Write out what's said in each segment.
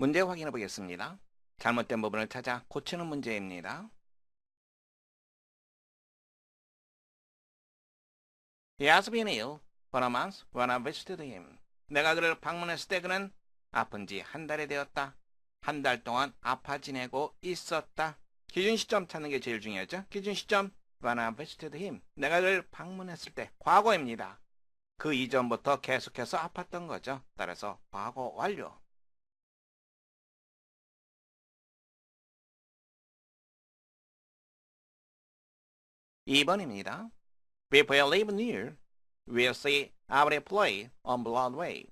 문제 확인해 보겠습니다. 잘못된 부분을 찾아 고치는 문제입니다. He has for a month when I visited him. 내가 그를 방문했을 때 그는 아픈 지 한 달이 되었다. 한 달 동안 아파 지내고 있었다. 기준 시점 찾는 게 제일 중요하죠. 기준 시점 when I visited him. 내가 그를 방문했을 때 과거입니다. 그 이전부터 계속해서 아팠던 거죠. 따라서 과거 완료. 2번입니다. If we live near, we'll see every play on Broadway.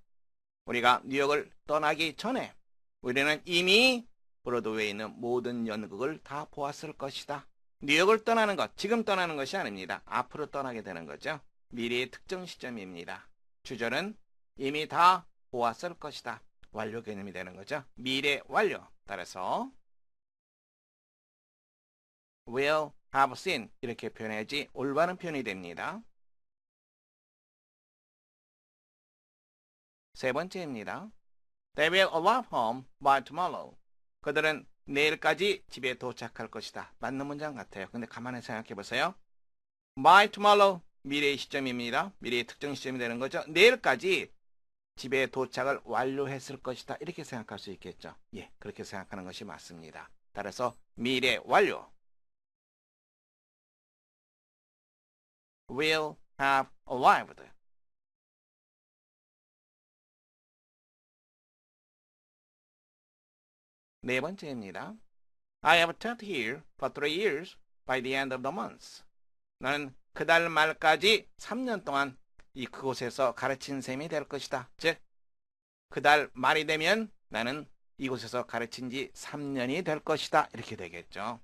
우리가 뉴욕을 떠나기 전에 우리는 이미 브로드웨이에 있는 모든 연극을 다 보았을 것이다. 뉴욕을 떠나는 것, 지금 떠나는 것이 아닙니다. 앞으로 떠나게 되는 거죠. 미래의 특정 시점입니다. 주절은 이미 다 보았을 것이다. 완료 개념이 되는 거죠. 미래 완료. 따라서 will have seen 이렇게 표현해야지 올바른 표현이 됩니다. 세 번째입니다. They will arrive home by tomorrow. 그들은 내일까지 집에 도착할 것이다. 맞는 문장 같아요. 근데 가만히 생각해 보세요. by tomorrow 미래의 시점입니다. 미래의 특정 시점이 되는 거죠. 내일까지 집에 도착을 완료했을 것이다. 이렇게 생각할 수 있겠죠. 예, 그렇게 생각하는 것이 맞습니다. 따라서 미래 완료. Will have arrived. 네 번째입니다. I have taught here for three years by the end of the month. 나는 그달 말까지 3년 동안 이 그곳에서 가르친 셈이 될 것이다. 즉, 그달 말이 되면 나는 이곳에서 가르친 지 3년이 될 것이다. 이렇게 되겠죠.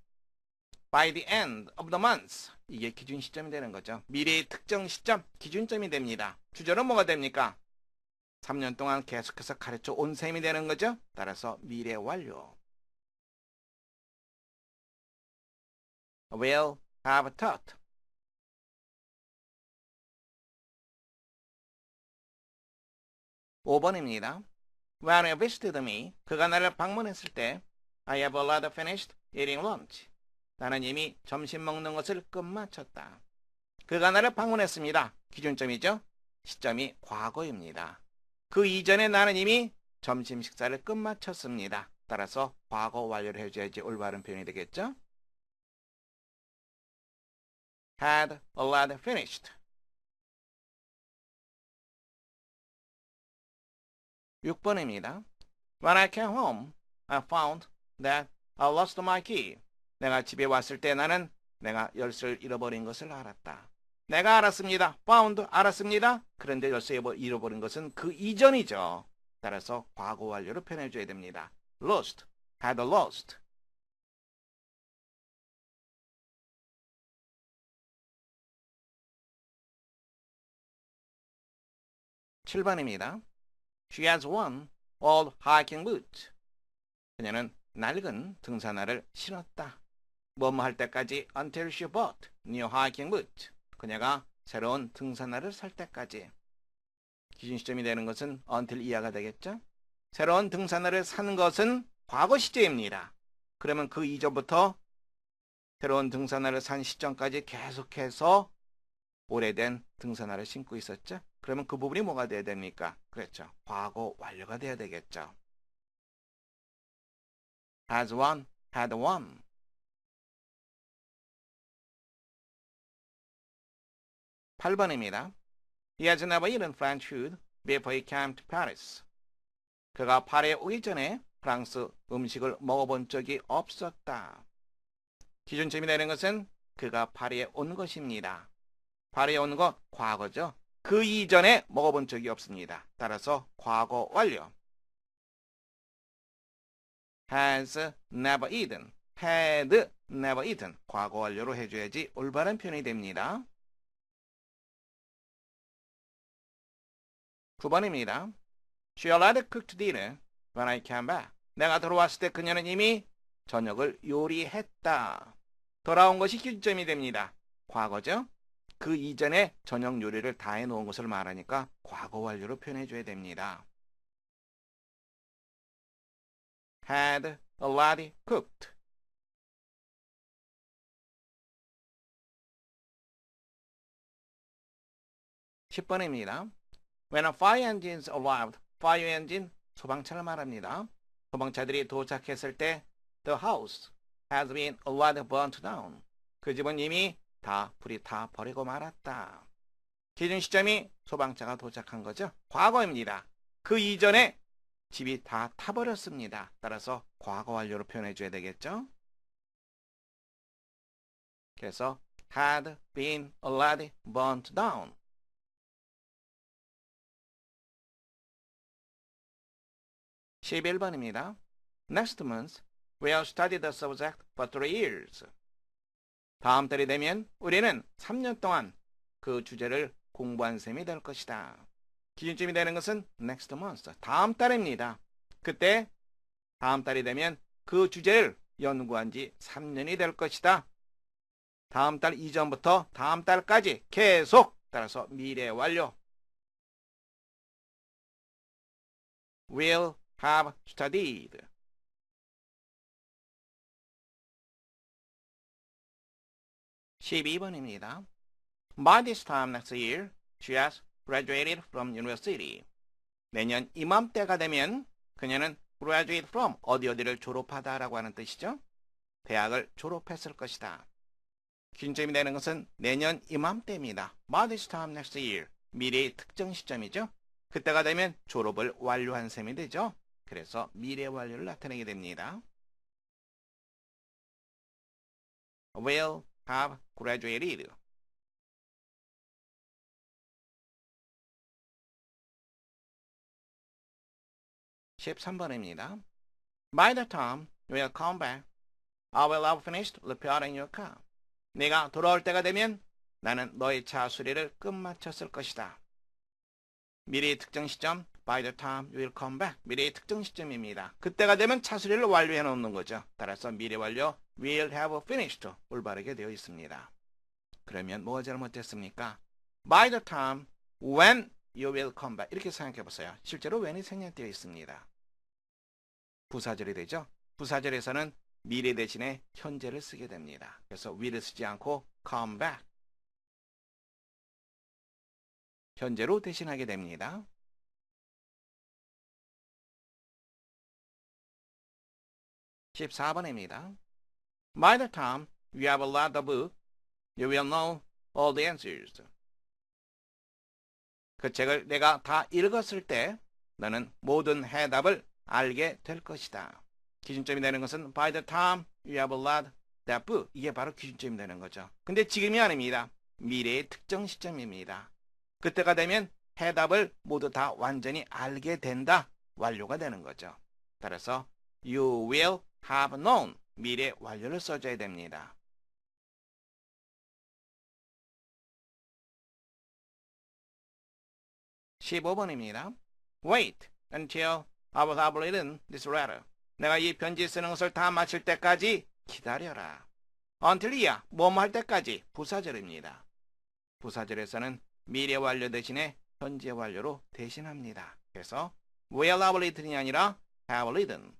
By the end of the month. 이게 기준 시점이 되는 거죠. 미래의 특정 시점, 기준점이 됩니다. 주절은 뭐가 됩니까? 3년 동안 계속해서 가르쳐 온 셈이 되는 거죠. 따라서 미래 완료. will have taught. (5번입니다) When he visited me, 그가 나를 방문했을 때 I have already finished eating lunch. 나는 이미 점심 먹는 것을 끝마쳤다. 그가 나를 방문했습니다. 기준점이죠. 시점이 과거입니다. 그 이전에 나는 이미 점심 식사를 끝마쳤습니다. 따라서 과거 완료를 해줘야지 올바른 표현이 되겠죠. had already finished. 6번입니다. When I came home, I found that I lost my key. 내가 집에 왔을 때 나는 내가 열쇠를 잃어버린 것을 알았다. 내가 알았습니다. found 알았습니다. 그런데 열쇠 잃어버린 것은 그 이전이죠. 따라서 과거 완료로 표현해줘야 됩니다. lost, had lost. (7번입니다) She has one old hiking boot. 그녀는 낡은 등산화를 신었다. 뭐뭐 할 때까지 until she bought new hiking boot. 그녀가 새로운 등산화를 살 때까지. 기준 시점이 되는 것은 until 이하가 되겠죠? 새로운 등산화를 사는 것은 과거 시제입니다. 그러면 그 이전부터 새로운 등산화를 산 시점까지 계속해서 오래된 등산화를 신고 있었죠? 그러면 그 부분이 뭐가 돼야 됩니까? 그렇죠. 과거 완료가 돼야 되겠죠. has one, had one. 8번입니다. He has never eaten French food before he came to Paris. 그가 파리에 오기 전에 프랑스 음식을 먹어본 적이 없었다. 기준점이 되는 것은 그가 파리에 온 것입니다. 파리에 온 것 과거죠. 그 이전에 먹어본 적이 없습니다. 따라서 과거 완료. has never eaten, had never eaten 과거 완료로 해줘야지 올바른 표현이 됩니다. 9번입니다. She already cooked dinner when I came back. 내가 들어왔을 때 그녀는 이미 저녁을 요리했다. 돌아온 것이 기준점이 됩니다. 과거죠? 그 이전에 저녁 요리를 다 해놓은 것을 말하니까 과거 완료로 표현해줘야 됩니다. had already cooked. 십번입니다 When a fire engine arrived, fire engine 소방차를 말합니다. 소방차들이 도착했을 때 the house has been already burnt down. 그 집은 이미 다 불이 다 버리고 말았다. 기준 시점이 소방차가 도착한 거죠. 과거입니다. 그 이전에 집이 다 타버렸습니다. 따라서 과거 완료로 표현해 줘야 되겠죠. 그래서 had been already burnt down. 11번입니다. Next month, we'll study the subject for three years. 다음 달이 되면 우리는 3년 동안 그 주제를 공부한 셈이 될 것이다. 기준점이 되는 것은 next month, 다음 달입니다. 그때 다음 달이 되면 그 주제를 연구한 지 3년이 될 것이다. 다음 달 이전부터 다음 달까지 계속 따라서 미래 완료. will have studied. (12번입니다) By this time next year, she has graduated from university. 내년 이맘때가 되면 그녀는 graduate from 어디 어디를 졸업하다라고 하는 뜻이죠. 대학을 졸업했을 것이다. 기준점이 되는 것은 내년 이맘때입니다. By this time next year, 미래의 특정 시점이죠. 그때가 되면 졸업을 완료한 셈이 되죠. 그래서 미래 완료를 나타내게 됩니다. will have graduated. (13번입니다) By the time you will come back, I will have finished repairing your car. 네가 돌아올 때가 되면 나는 너의 차 수리를 끝마쳤을 것이다. 미래의 특정 시점 by the time you will come back 미래의 특정 시점입니다. 그때가 되면 차 수리를 완료해 놓는 거죠. 따라서 미래 완료 will have finished 올바르게 되어 있습니다. 그러면 뭐가 잘못됐습니까? by the time when you will come back 이렇게 생각해 보세요. 실제로 when이 생략되어 있습니다. 부사절이 되죠. 부사절에서는 미래 대신에 현재를 쓰게 됩니다. 그래서 will을 쓰지 않고 come back 현재로 대신하게 됩니다. (14번입니다) By the time you have read the book, you will know all the answers. 그 책을 내가 다 읽었을 때 너는 모든 해답을 알게 될 것이다. 기준점이 되는 것은 by the time you have read that book 이게 바로 기준점이 되는 거죠. 근데 지금이 아닙니다. 미래의 특정 시점입니다. 그때가 되면 해답을 모두 다 완전히 알게 된다. 완료가 되는 거죠. 따라서 you will have known 미래 완료를 써줘야 됩니다. (15번입니다) Wait until I will have written this letter. 내가 이 편지 쓰는 것을 다 마칠 때까지 기다려라. until이야 뭐뭐 할 때까지 부사절입니다. 부사절에서는 미래 완료 대신에 현재 완료로 대신합니다. 그래서 will have written이 아니라 have written